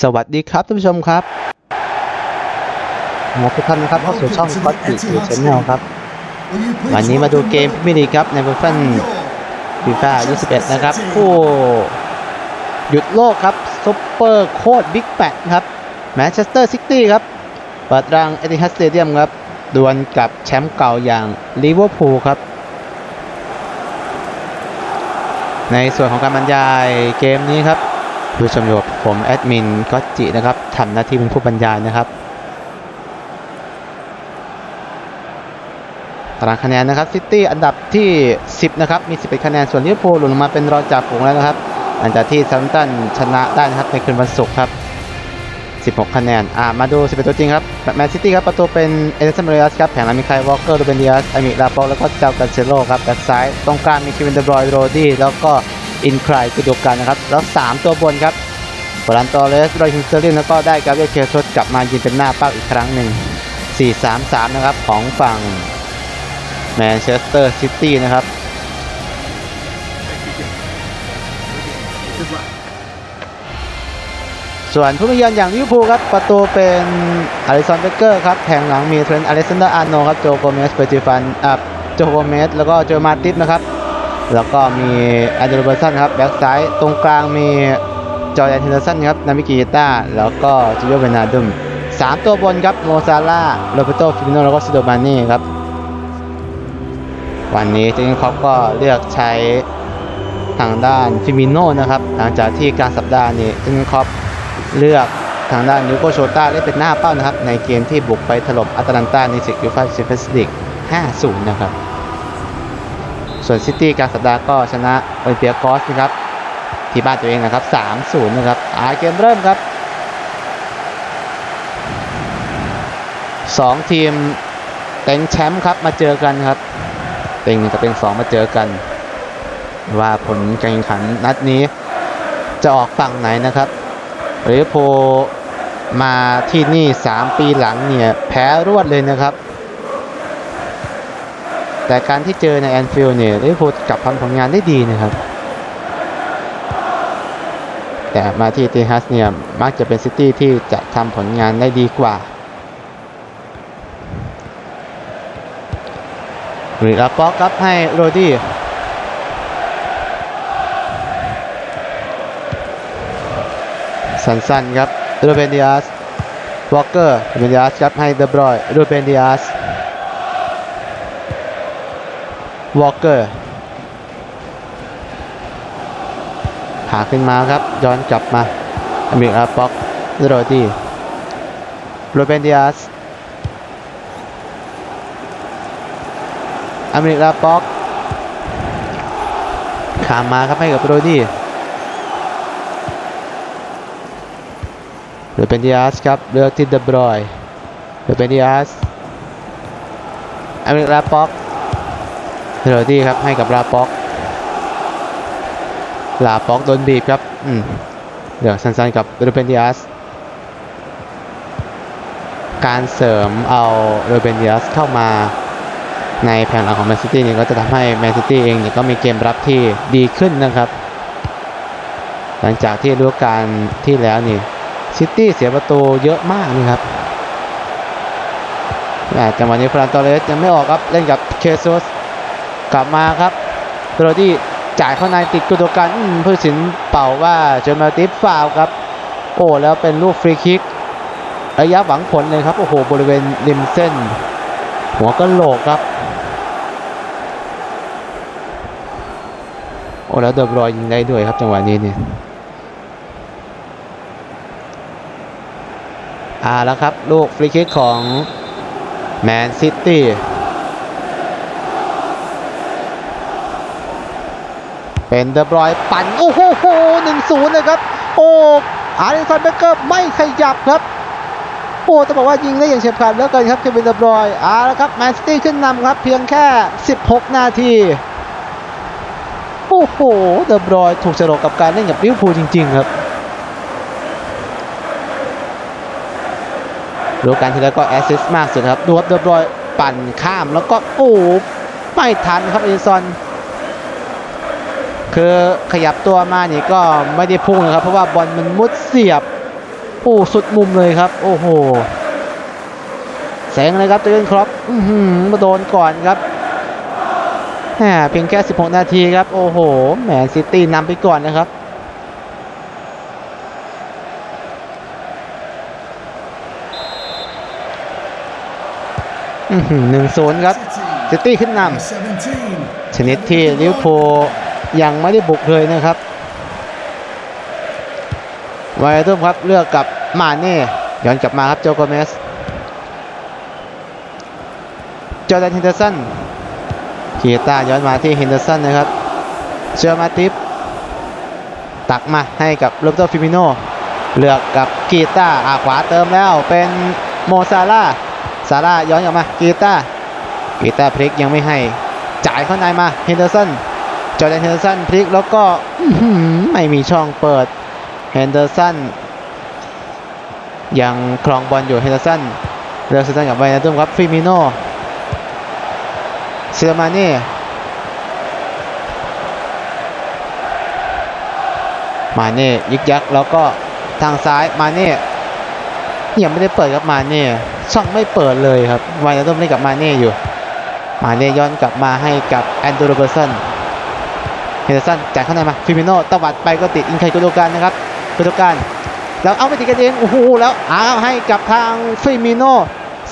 สวัสดีครับท่านผู้ชมครับขอทุกท่านนะครับเข้าสู่ช่องก็ติอีชแนลครับ วันนี้มาดูเกมพรีเมียร์ลีครับในเวอร์ชันฟีฟ่า21 นะครับ ผู้หยุดโลกครับซุปเปอร์โคตรบิ๊กแปดครับแมนเชสเตอร์ซิตี้ครับเปิดรังเอติฮัดสเตเดียมครับดวลกับแชมป์เก่าอย่างลิเวอร์พูลครับ ในส่วนของการบรรยายเกมนี้ครับ ผู้ชมอยู่กับผมแอดมินก็จินะครับทำหน้าที่เป็นผู้บรรยายนะครับตารางคะแนนนะครับซิตี้อันดับที่ 10 นะครับ มี 11 คะแนน ส่วนลิเวอร์พูลหล่นลงมาเป็นรองจากฝูงแล้วนะครับ หลังจากที่ซัมตันชนะได้นะครับ ในคืนวันศุกร์ครับ 16 คะแนน อ่า มาดู 11 ตัวจริงครับ แมนซิตี้ครับ ประตูเป็นเอเดนสันเมริอัสครับ แผงหลังมีไคลวอลเกอร์โรเบนเดิอัสอามิลาโปแล้วก็เจ้ากันเซโลครับ แบ็กซ้าย ตรงกลางมีคิวินเดบรอยโรดี้ แล้วก็ อินคลายกุดกันนะครับ แล้ว 3 ตัวบนครับฟอรันตอเรสโรยฮินเซอร์ลินแล้วก็ได้กาเบรียลเคซสกลับมายิงเป็นหน้าเป้าอีกครั้งหนึ่ง 4-3-3 นะครับ ของฝั่งแมนเชสเตอร์ซิตี้นะครับส่วนผู้เยือนอย่างลิเวอร์พูลครับ ประตูเป็นอลิสันเบเกอร์ครับแผงหลังมีเทรนต์อเล็กซานเดอร์อาร์โนครับ โจโกเมสเปอร์ติฟันอะโจโกเมสแล้วก็โจมาติสนะครับ แล้วก็มีแอนเดรเบอร์สันครับแบ็กซ้ายตรงกลางมีจอร์แดนเฮนเดอร์สันครับนามิกิยต้าแล้วก็จิโยเบนาดุมสามตัวบนครับโมซาร่าโรเบโตฟิมิโนแล้วก็ซิโดมานี่ครับ วันนี้เจนคอปก็เลือกใช้ทางด้านฟิมิโนนะครับ หลังจากที่กลารสัปดาห์นี้เจนคอปเลือกทางด้านนิโกโชต้าได้เป็นหน้าเป้านะครับ ในเกมที่บุกไปถล่มอัตแลนตาในศึกยูฟ่าแชมเปี้ยนส์ลีก 5-0 นะครับ ส่วนซิตี้กลารสัปดาห์ก็ชนะโอลิมเปียกอสนะครับที่บ้านตัวเองนะครับ 3-0 นะครับอาเกมเริ่มครับ 2 ทีมเต็งแชมป์ครับมาเจอกันครับ เต็งหนึ่งกับเต็งสองมาเจอกัน ว่าผลการแข่งขันนัดนี้จะออกฝั่งไหนนะครับลิเวอร์พูลมาที่นี่ 3 ปีหลังเนี่ย แพ้รวดเลยนะครับ แต่การที่เจอในแอนฟิลด์เนี่ยลิเวอร์พูลกลับทำผลงานได้ดีนะครับ แต่มาที่เทฮัสเนี่ยมักจะเป็นซิตี้ที่จะทำผลงานได้ดีกว่าหรือลาป๊อกครับให้โรดี้สั้นๆครับโรเบนดิอาสวอลเกอร์โรเบนดิอาสครับให้เดบรอยโรเบนดิอาส วอลเกอร์หาขึ้นมาครับ ย้อนกลับมาอเมริกาป็อกโรดี้โรเบนดิอาสอเมริกาป็อกขามมาครับให้กับโรดี้หรือเป็นดิอาสครับเลือกที่เดบรอยหรือเป็นดิอาสอเมริกาป็อก โรดี้ครับให้กับลาป็อก ลาป็อกโดนบีบครับอืมเดี๋ยวสั้นๆกับโรเบนดิอาสการเสริมเอาโรเบนดิอาสเข้ามาในแผงหลังของแมนซิตี้นี่ก็จะทำให้แมนซิตี้เองเนี่ยก็มีเกมรับที่ดีขึ้นนะครับ หลังจากที่ฤดูกาลที่แล้วนี่ซิตี้เสียประตูเยอะมากนี่ครับอ่าจังหวะนี้ฟรานตอเรสยังไม่ออกครับเล่นกับเคซุส กลับมาครับโรดี้จ่ายเข้าในติดกุดกันอืมผู้สินเป่าว่าเจอมาติฟฟาวครับ โอ้แล้วเป็นลูกฟรีคิกระยะหวังผลเลยครับ โอ้โห บริเวณริมเส้น หัวก็โหลกครับ โอ้แล้วเดบรอยยิงได้ด้วยครับจังหวะนี้เนี่ยอ่าแล้วครับ ลูกฟรีคิกของแมนซิตี้ เป็นเดบรอยปั่นโอ้โหหนึ่งศูนย์เลยครับ โอ้อาริสันเบเกอร์ไม่ขยับครับโอ้ต้องบอกว่ายิงได้อย่างเฉียบขาดเหลือเกินครับเควินเดบรอยอ่าแล้วครับแมนซิตี้ขึ้นนำครับ เพียงแค่ 16 นาทีโอ้โหเดบรอยถูกฉลกกับการเล่นกับลิเวอร์พูลจริง ๆ ครับดูการที่แล้วก็แอสซิสต์มากสุดครับดูครับเดบรอยปั่นข้ามแล้วก็โอ้ไม่ทันครับเอดิซอน คือขยับตัวมานี่ก็ไม่ได้พุ่งนะครับ เพราะว่าบอลมันมุดเสียบโอ้สุดมุมเลยครับ โอ้โหแสงเลยครับเจอนครอปอื้อหือมาโดนก่อนครับแหมเพียงแค่ 16 นาทีครับ โอ้โหแมนซิตี้นำไปก่อนนะครับอือหือหนึ่งศูนย์ครับซิตี้ขึ้นนำชนิดที่ลิเวอร์พูล ยังไม่ได้บุกเลยนะครับไวร์ตุ้มครับเลือกกับมาเน่ย้อนกลับมาครับโจโกเมสจอร์แดนเฮนเดอร์สันคีตาย้อนมาที่เฮนเดอร์สันนะครับเชอร์มาติฟตักมาให้กับโรเบโตฟิมิโนเลือกกับกีตาอาขวาเติมแล้วเป็นโมซาร่าซาร่าย้อนกลับมากีตากีตาพลิกยังไม่ให้จ่ายเข้าในมาเฮนเดอร์สัน จอแดนเฮนเดอร์สันพลิกแล้วก็ไม่มีช่องเปิดเฮนเดอร์สันยังครองบอลอยู่เฮนเดอร์สันเลือกเสตันกับไวนาดุมครับฟิมิโนเซมาเน่มาเน่ยึกยักแล้วก็ทางซ้ายมาเน่ยังไม่ได้เปิดครับมาเน่ช่องไม่เปิดเลยครับไวนาตุ้มเล่นกับมาเน่อยู่ มาเน่ย้อนกลับมาให้กับแอนโดโรเบอร์สัน เฮเดอร์สันจ่ายเข้าในมาฟิมิโนตวัดไปก็ติดอินไคโกโดการนะครับโกโดการแล้วเอาไปติดกันเองโอ้โหแล้วเอาให้กับทางฟิมิโน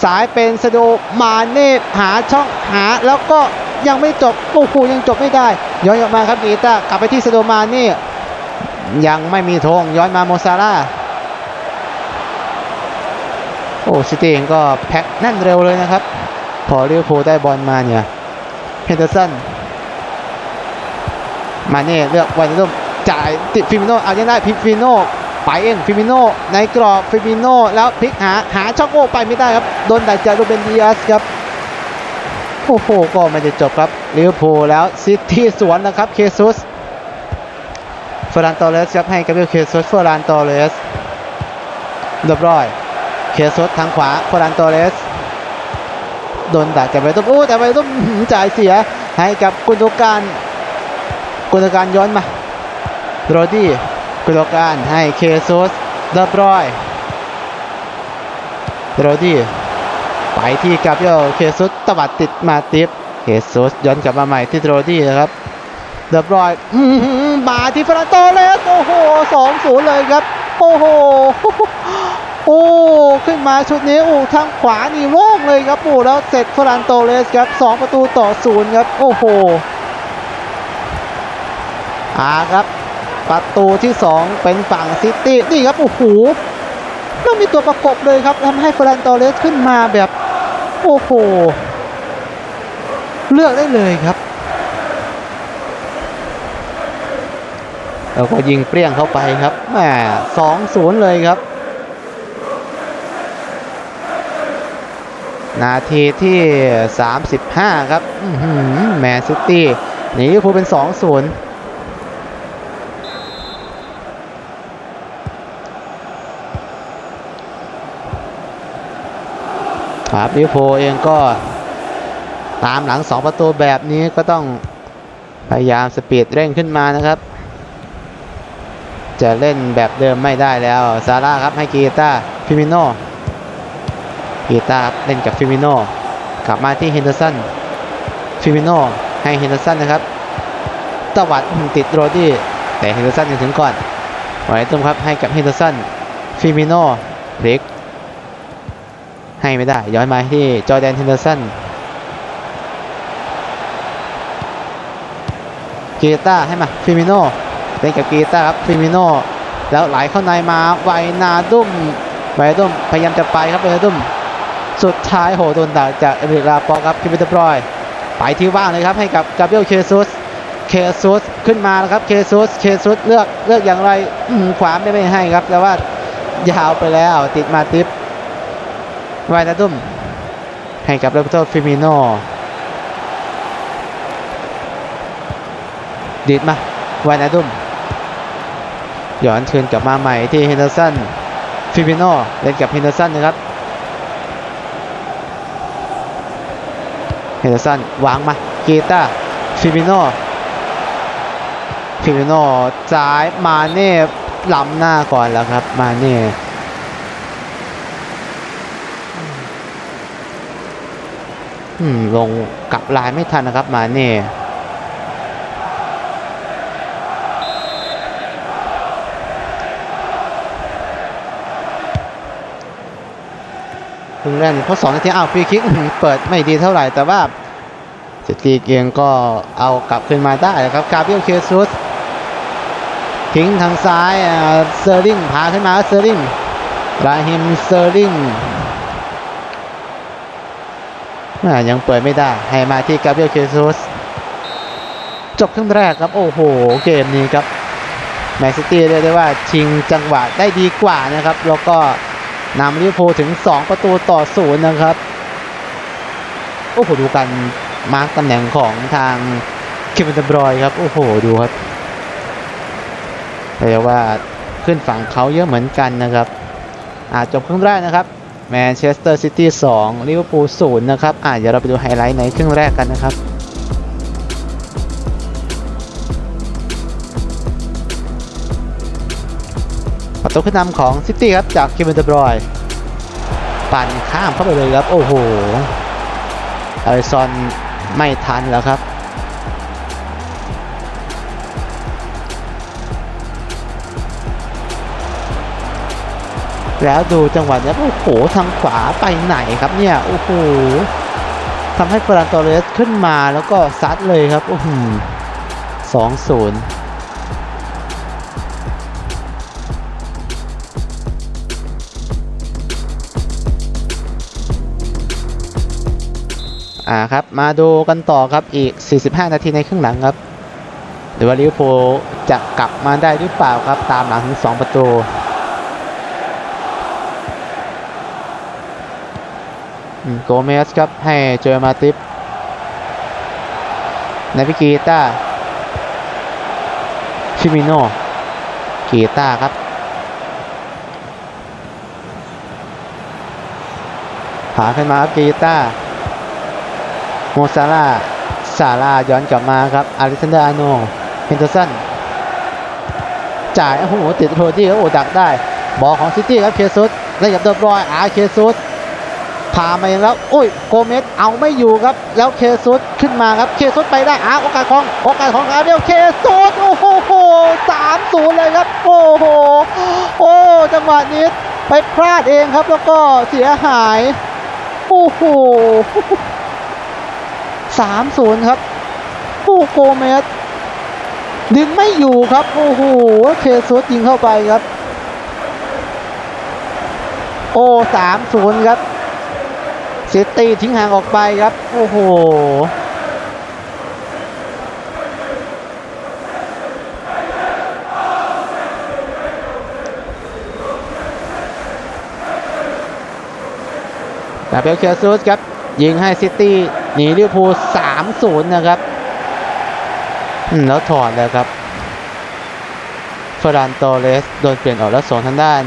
สายเป็นสโดมาเน่หาช่องหาแล้วก็ยังไม่จบโอ้โหยังจบไม่ได้ ย้อนกลับมาครับกีตากลับไปที่สโดมาเน่ยังไม่มีธงย้อนมาโมซาร่าโอ้ซิตี้เองก็แพ็คแน่นเร็วเลยนะครับ พอเรียวโพได้บอลมาเนี่ยเฮนเดอร์สัน มาเน่เลือกวันนุ่มจ่ายติดฟิมิโนเอายังได้ฟิมิโนไปเองฟิมิโนในกรอบฟิมิโนแล้วพลิกหาหาช่องโอ้ไปไม่ได้ครับโดนดักจากรูเบนดิอาสครับโอ้โหก็ไม่ได้จบครับลิเวอร์พูลแล้วซิตี้สวนนะครับเคซุสเฟอร์รานโตเรสครับให้กับเคซุสเฟอร์รานโตเรสเรียบร้อยเคซุสทางขวาเฟอร์รานโตเรสโดนดักจากไปตุ้มโอ้แต่ไปตุ้มจ่ายเสียให้กับกุนโดการ กุนโดการย้อนมาโรดี้กุลการให้เคซุสเรียบร้อยโรดี้ไปที่กับโยเคซุสตวัดติดมาติฟเคซุสย้อนกลับมาใหม่ที่โรดี้นะครับเรียบร้อยอื้อหือมาที่ฟรานโตเลสโอ้โหสองศูนย์เลยครับ โอ้โหโอ้ขึ้นมาชุดนี้โอ้ทางขวานี่โล่งเลยครับโอ้แล้วเสร็จฟรานโตเลสครับสองประตูต่อศูนย์ครับ โอ้โห อาครับ ประตูที่ 2 เป็นฝั่งซิตี้นี่ครับโอ้โหไม่มีตัวประกบเลยครับทำให้เฟรนตอเรสขึ้นมาแบบโอ้โหเลือกได้เลยครับแล้วก็ยิงเปรี้ยงเข้าไปครับแหมสองศูนย์เลยครับ นาทีที่ 35 ครับแมนซิตี้หนีลิเวอร์พูเป็น 2-0 ครับลิเวอร์พูลเองก็ตามหลัง 2 ประตูแบบนี้ก็ต้องพยายามสปีดเร่งขึ้นมานะครับ จะเล่นแบบเดิมไม่ได้แล้วซาร่าครับให้กีตาฟิมิโนกีตารับเล่นกับฟิมิโนกลับมาที่เฮนเดอร์สันฟิมิโนให้เฮนเดอร์สันนะครับตวัดติดโรดี้แต่เฮนเดอร์สันยังถึงก่อนไว้ตุ้มครับให้กับเฮนเดอร์สันฟิมิโนพลิก ให้ไม่ได้ ย้อนมาที่จอแดนเฮนเดอร์สันกีตาให้มาฟิมิโนเล่นกับกีตาครับฟิมิโนแล้วไหลเข้าในมาไวนาดุมไวนาดุมพยายามจะไปครับไวนาดุมสุดท้ายโหโดนดักจากเอริกาปอครับคิมเบอร์บรอยไปที่ว่างเลยครับให้กับกาเบรียลเคซุสเคซุสขึ้นมาแล้วครับเคซุสเคซุสเลือกเลือกอย่างไรขวาไม่ไม่ให้ครับแต่ว่ายาวไปแล้วติดมาติป ไวนาดุมให้กับโรเบโตฟิมิโนดีดมาไวนาดุมย้อนคืนกลับมาใหม่ที่เฮนเดอร์สันฟิมิโนเล่นกับเฮนเดอร์สันนะครับเฮนเดอร์สันวางมากีตาฟิมิโนฟิมิโนซ้ายมาเน่ล้ำหน้าก่อนแล้วครับมาเน่ อืม ลงกลับลายไม่ทันนะครับมาเน่ครึ่งแรกนี่เพราะสองนาทีอ้าวฟรีคิกเปิดไม่ดีเท่าไหร่แต่ว่าสตีเกียงก็เอากลับคืนมาได้นะครับกาเบรียลเคซุสทิ้งทางซ้ายเซอร์ลิงพาขึ้นมาเซอร์ลิงราฮิมเซอร์ลิง ยังเปิดไม่ได้ให้มาที่กาเบรียลเคซุสจบครึ่งแรกครับ โอ้โห เกมนี้ครับแมนซิตี้เรียกได้ว่าชิงจังหวะได้ดีกว่านะครับ แล้วก็นำลิเวอร์พูลถึง 2 ประตูต่อศูนย์นะครับ โอ้โห ดูกันมาร์กตำแหน่งของทางเควินเดบรอยครับ โอ้โห ดูครับเรียกว่าขึ้นฝั่งเขาเยอะเหมือนกันนะครับอ่าจบครึ่งแรกนะครับ แมนเชสเตอร์ซิตี้2ลิเวอร์พูล0นะครับ อ่าเดี๋ยวเราไปดูไฮไลท์ในครึ่งแรกกันนะครับ ประตูขึ้นนำของซิตี้ครับ จากเควินเดบรอยน์ปั่นข้ามเข้าไปเลยครับ โอ้โหอลิซอนไม่ทันแล้วครับ แล้วดูจังหวะเนี้ยโอ้โหทางขวาไปไหนครับเนี่ยโอ้โหทำให้เฟร์นันโตเรสขึ้นมาแล้วก็ซัดเลยครับโอ้โหสองศูนย์อ่าครับมาดูกันต่อครับอีก 45 นาทีในครึ่งหลังครับหรือว่าลิเวอร์พูลจะกลับมาได้หรือเปล่าครับตามหลังถึง 2 ประตู โกเมสครับให้เจอมาติปนาพิกีตาชิมิโนกีตาครับ หาขึ้นมาครับกีตาโมซาร่าซาร่าย้อนกลับมาครับอาริซันดาอาโนเฮนเดอร์สันจ่ายโอ้โหติดโทษที่โอ้ดักได้ บอลของซิตี้ครับเคซุสเล่นกับเดอบรอยอาเคซุส พามาเองแล้วโอ้ยโกเมสเอาไม่อยู่ครับ แล้วเคซุสขึ้นมาครับเคซุสไปได้อาโอกาสของโอกาสของอาเดลเคซุสโอ้โหสามศูนย์เลยครับโอ้โหโอ้จังหวะนี้ไปพลาดเองครับแล้วก็เสียหายโอ้โหสามศูนย์ครับโอ้โกเมสดึงไม่อยู่ครับโอ้โหเคซุสยิงเข้าไปครับ โอ้สามศูนย์ครับ ซิตี้ทิ้งห่างออกไปครับ โอ้โห ดาเบลเคซูสครับ ยิงให้ซิตี้หนีลิเวอร์พูล3-0 นะครับอืมแล้วถอดเลยครับเฟรานโตเรสโดนเปลี่ยนออกแล้วส่งทางด้าน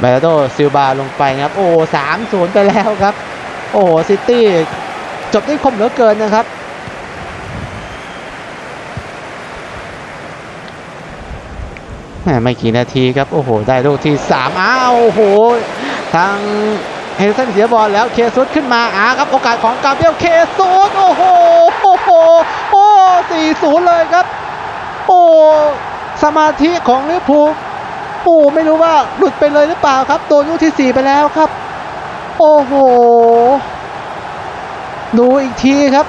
เบรโดซิลบาลงไปนะครับ โอ้สามศูนย์ไปแล้วครับ โอ้ซิตี้จบได้คมเหลือเกินนะครับแหมไม่กี่นาทีครับ โอ้โห ได้ลูกที่สามอ้าวโอ้โห ทางเฮนเซนเสียบอลแล้วเคซุสขึ้นมาอ้าครับ โอกาสของกาเบรียลเคซุสโอ้โหโอ้โหโอ้สี่ศูนย์เลยครับ โอ้สมาธิของลิเวอร์พูล โอ้ไม่รู้ว่าหลุดไปเลยหรือเปล่าครับ โดนลูกที่ 4 ไปแล้วครับ โอ้โห ดูอีกทีครับ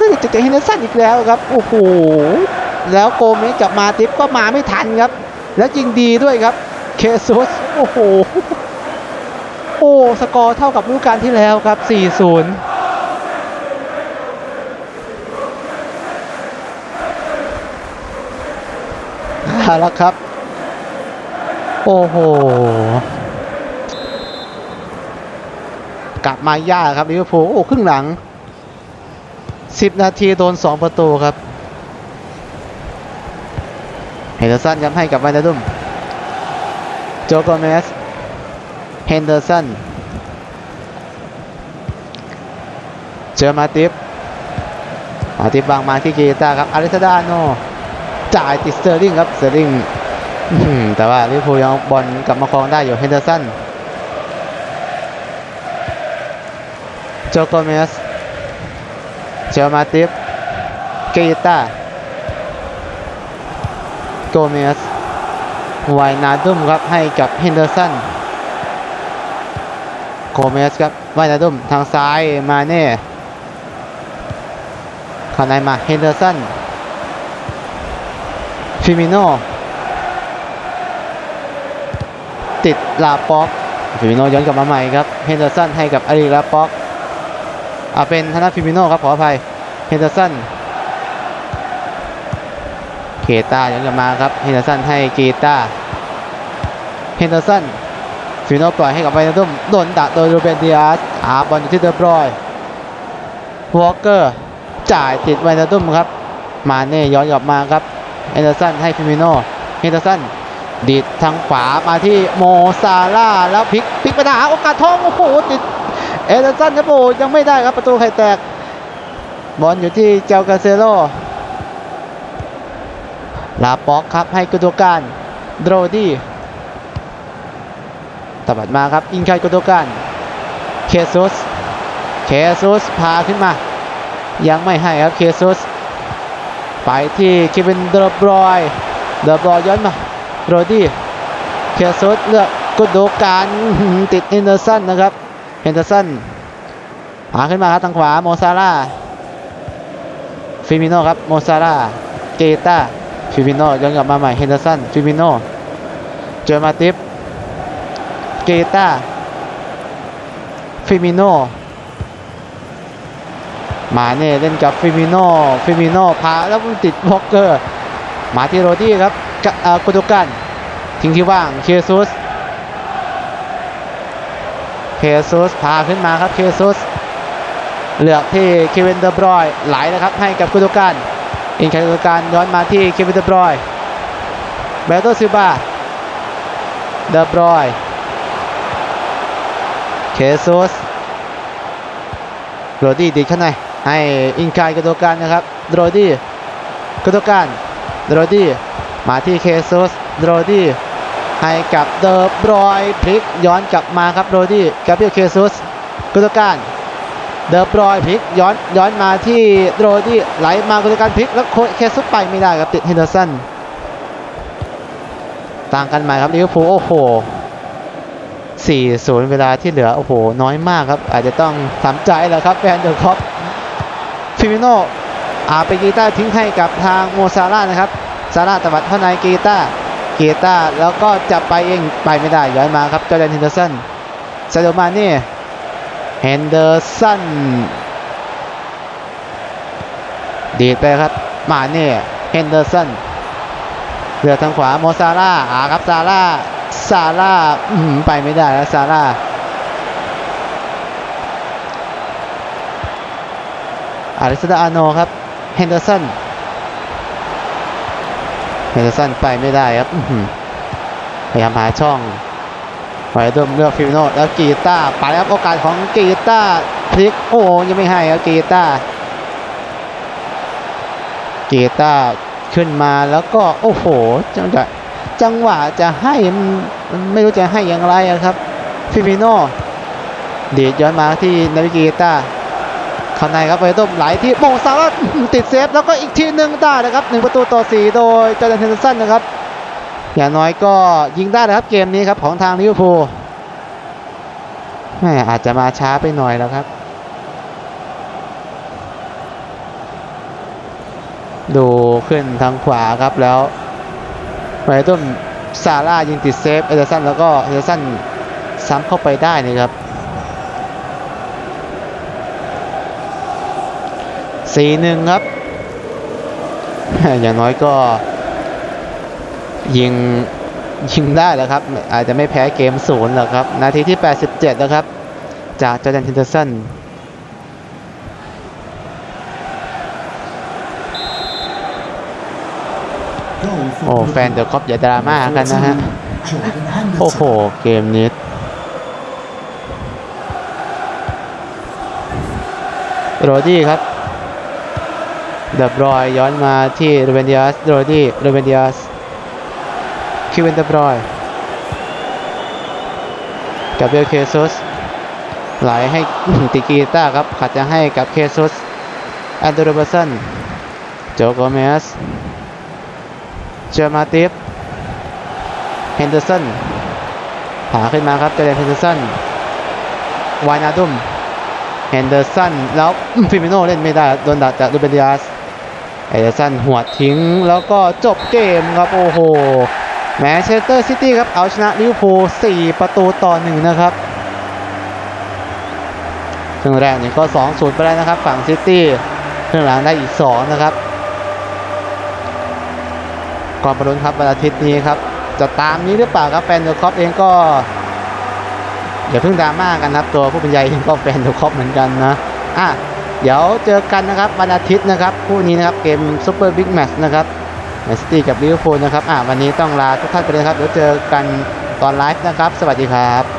นี่จะเจอเฮนเดอร์สันอีกแล้วครับ โอ้โห แล้วโกเมสกับมาติฟก็มาไม่ทันครับ แล้วจริงดีด้วยครับ เคซุส โอ้โห โอ้ สกอร์เท่ากับฤดูกาลที่แล้วครับ 4-0 เอาละครับ โอ้โห กลับมายากครับลิเวอร์พูลโอ้ครึ่งหลัง 10 นาทีโดน 2 ประตูครับเฮนเดอร์สันย้ำให้กับไวนาดุมโจโกเมสเฮนเดอร์สันเจอมาติฟมาติฟวางมาที่กีตาร์ครับอาริซาดาโน จ่ายติดเซอร์ลิงครับเซอร์ลิงแต่ว่าลิเวอร์พูยังบอลกลับมาครองได้อยู่เฮนเดอร์สันโจโกเมสเจลมาติฟเกตาโกเมสไวนาดุมครับให้กับเฮนเดอร์สันโกเมสครับไวนาดุมทางซ้ายมาเน่เข้าในมาเฮนเดอร์สัน ฟิมิโนติดลาป็อกฟิมิโนย้อนกลับมาใหม่ครับเฮนเดอร์สันให้กับอารีลาป็อกเอาเป็นธนาฟิมิโนครับขออภัยเฮนเดอร์สันเกตาย้อนกลับมาครับเฮนเดอร์สันให้เกตาเฮนเดอร์สันฟิมิโนปล่อยให้กับไวนาดุมโดนดักโดยรูเบนดิอาสอาบอลอยู่ที่เดอบรอยวอลเกอร์จ่ายติดไวนาดุมครับมาเน่ย้อนกลับมาครับ เฮนเดอร์สันให้ฟิมิโนเฮเดอร์สันดีดทางขวามาที่โมซาร่าแล้วพลิกพลิกไปหาโอกาสทองโอ้โหติดเอเดอร์สันครับโอ้ยังไม่ได้ครับประตูไข่แตก บอลอยู่ที่เจ้ากาเซโลลาป็อกครับให้กุโตการโดรดี้ตบัดมาครับ อินไคกุโตการเคซุสเคซุสพาขึ้นมา ยังไม่ให้ครับเคซุส ไปที่เควินเดอร์บรอย เดอร์บรอยย้อนมาโรดี้เคียซุสเลือกกุดโดการติดเฮนเดอร์สันนะครับเฮนเดอร์สันพาขึ้นมาครับทางขวาโมซาร่าฟิมิโนครับโมซาร่าเกตาฟิมิโนย้อนกลับมาใหม่เฮนเดอร์สันฟิมิโนเจอมาติฟเกตาฟิมิโน มาเน่เล่นกับฟิมิโนฟิมิโนพาแล้วมันติดบล็อกเกอร์ มาที่โรดี้ครับกะเอ่อกุตุกัน ทิ้งที่ว่างเคซุสเคซุสพาขึ้นมาครับเคซุสเลือกที่เควินเดอบรอยไหลนะครับให้กับกุตุกันอินคากุตุกันย้อนมาที่เควินเดอบรอยเบโตซิบาเดอบรอยเคซุสโรดี้ดีดข้างใน ให้อินคายกุตุกันนะครับโรดี้กุตุกันโดรดี้มาที่เคซุสโดรดี้ให้กับเดอบรอยพลิกย้อนกลับมาครับโดรดี้กับเปียเคซุสกุตการเดอบรอยพลิกย้อนย้อนมาที่โดรดี้ไหลมากุตการพลิกแล้วโคเคซุสไปไม่ได้ครับติดเฮนเดอร์สันต่างกันใหม่ครับลิเวอร์พูลโอ้โห4-0 เวลาที่เหลือ โอ้โห น้อยมากครับ อาจจะต้องทำใจแหละครับ แฟนเดอะคอป ฟิมิโนอาไปกีตาร์ทิ้งให้กับทางโมซาร่านะครับซาร่าตวัดเข้าในกีตาร์กีตาร์แล้วก็จับไปเองไปไม่ได้ย้อนมาครับจอร์แดนเฮนเดอร์สันซาโดมาเน่เฮนเดอร์สันดีดไปครับมาเน่เฮนเดอร์สันเหลือทางขวาโมซาร่าอาครับซาร่าซาร่าไปไม่ได้แล้วซาร่า อาริสดาอาโนครับเฮนเดอร์สันเฮนเดอร์สันไปไม่ได้ครับพยายามหาช่องไว้ดมเลือกฟิโนแล้วกีตาร์ไปครับโอกาสของกีตาร์พลิกโอ้ยังไม่ให้ครับกีตาร์กีตาร์ขึ้นมาแล้วก็โอ้โหจังหวะจังหวะจะให้มันไม่รู้จะให้อย่างไรอะครับฟิมิโนดีดย้อนมาที่นาวิกีตาร์ ข้างในครับไปต้มไหลที่โมงซาร่าติดเซฟแล้วก็อีกทีหนึ่งได้นะครับหนึ่งประตูต่อสี่โดยจอร์แดนเฮนเดอร์สันนะครับ อย่างน้อยก็ยิงได้นะครับเกมนี้ครับของทางลิเวอร์พูลแม่อาจจะมาช้าไปหน่อยแล้วครับ ดูขึ้นทางขวาครับแล้วไปต้มซาร่ายิงติดเซฟเอเดอร์สันแล้วก็เอเดอร์สันซ้ำเข้าไปได้นี่ครับ สี่หนึ่งครับ อย่างน้อยก็ ยิงยิงได้แล้วครับ อาจจะไม่แพ้เกมศูนย์หรอกครับ นาทีที่ 87นะครับ จากจอร์แดนทินเดอร์สันโอ้แฟนเดอะคอปอย่าดราม่ากันนะฮะ โอ้โห เกมนี้โรดี้ครับ เดบรอยย้อนมาที่โรเบนดิอัสโรดี้โรเบนดิอัสคิวเวนเดบรอยกับเบลเคซุสไหลให้ติกีต้าครับขัดจะให้กับเคซุสแอนดรูเบอร์สันโจโกเมสเจอมาติฟเฮนเดอร์สันหาขึ้นมาครับเจเดนเฮนเดอร์สันวายนาดุมเฮนเดอร์สันแล้วฟิมิโนเล่นไม่ได้โดนดักจากลูเบนดิอาส เฮนเดอร์สันหัวทิ้งแล้วก็จบเกมครับโอ้โหแมนเชสเตอร์ซิตี้ครับเอาชนะลิเวอร์พูล4ประตูต่อ1นะครับครึ่งแรกนี่ก็ 2-0 ไปแล้วนะครับ ฝั่งซิตี้ครึ่งหลังได้อีก 2 นะครับ ก่อนประดุนครับวันอาทิตย์นี้ครับ จะตามนี้หรือเปล่าครับแฟนเดอร์คอปเองก็อย่าเพิ่งดราม่ากันนะครับ ตัวผู้บรรยายเองก็แฟนเดอร์คอปเหมือนกันนะอะ เดี๋ยวเจอกันนะครับวันอาทิตย์นะครับคู่นี้นะครับเกมซูเปอร์บิ๊กแมช์นะครับแมนซิตี้กับลิเวอร์พูลนะครับอ่าวันนี้ต้องลาทุกท่านไปเลยครับเดี๋ยวเจอกันตอนไลฟ์นะครับ สวัสดีครับ